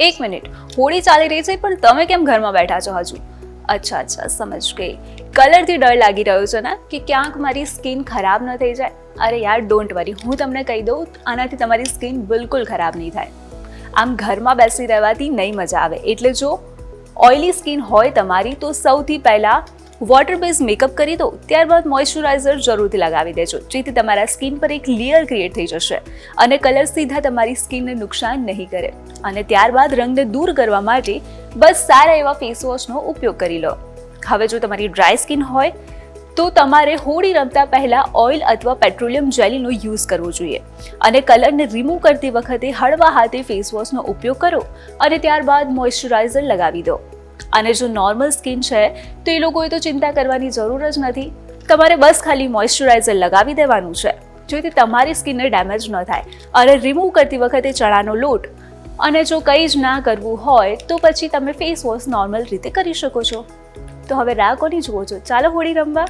એક મિનિટ. હોળી ચાલી રહી છે, પણ તમે કેમ ઘરમાં બેઠા છો હજુ? અચ્છા અચ્છા, સમજ ગઈ. કલરથી ડર લાગી રહ્યો છે ને, કે ક્યાંક મારી સ્કિન ખરાબ ન થઈ જાય? અરે યાર ડોન્ટ વરી હું તમને કહી દઉં, આનાથી તમારી સ્કિન બિલકુલ ખરાબ નહીં થાય. આમ ઘરમાં બેસી રહેવાથી નહીં મજા આવે. એટલે જો ઓઇલી સ્કિન હોય તમારી, તો સૌથી પહેલાં વોટર બેઝ મેકઅપ કરી દો, ત્યારબાદ મોઇશ્ચરાઇઝર જરૂરથી લગાવી દેજો, જેથી તમારા સ્કિન પર એક લેયર ક્રિએટ થઈ જશે અને કલર સીધા તમારી સ્કિનને નુકસાન નહીં કરે. અને ત્યારબાદ રંગને દૂર કરવા માટે બસ સારા એવા ફેસ વોશનો ઉપયોગ કરી લો. હવે જો તમારી ડ્રાય સ્કિન હોય, તો તમારે હોળી રમતા પહેલાં ઓઇલ અથવા પેટ્રોલિયમ જેલીનો યુઝ કરવો જોઈએ. અને કલરને રિમૂવ કરતી વખતે હળવા હાથે ફેસ વોશનો ઉપયોગ કરો અને ત્યારબાદ મોઇશ્ચરાઇઝર લગાવી દો. અને જો નોર્મલ સ્કિન છે, તો એ લોકોએ તો ચિંતા કરવાની જરૂર જ નથી. તમારે બસ ખાલી મોઇશ્ચરાઇઝર લગાવી દેવાનું છે. જેથી તમારી સ્કિનને ડેમેજ ન થાય. અને રિમૂવ કરતી વખતે ચણાનો લોટ. અને જો કંઈ જ ના કરવું હોય, તો પછી તમે ફેસ વોશ નોર્મલ રીતે કરી શકો છો. તો હવે રાહ કોની જુઓ છો? ચાલો હોળી રમવા.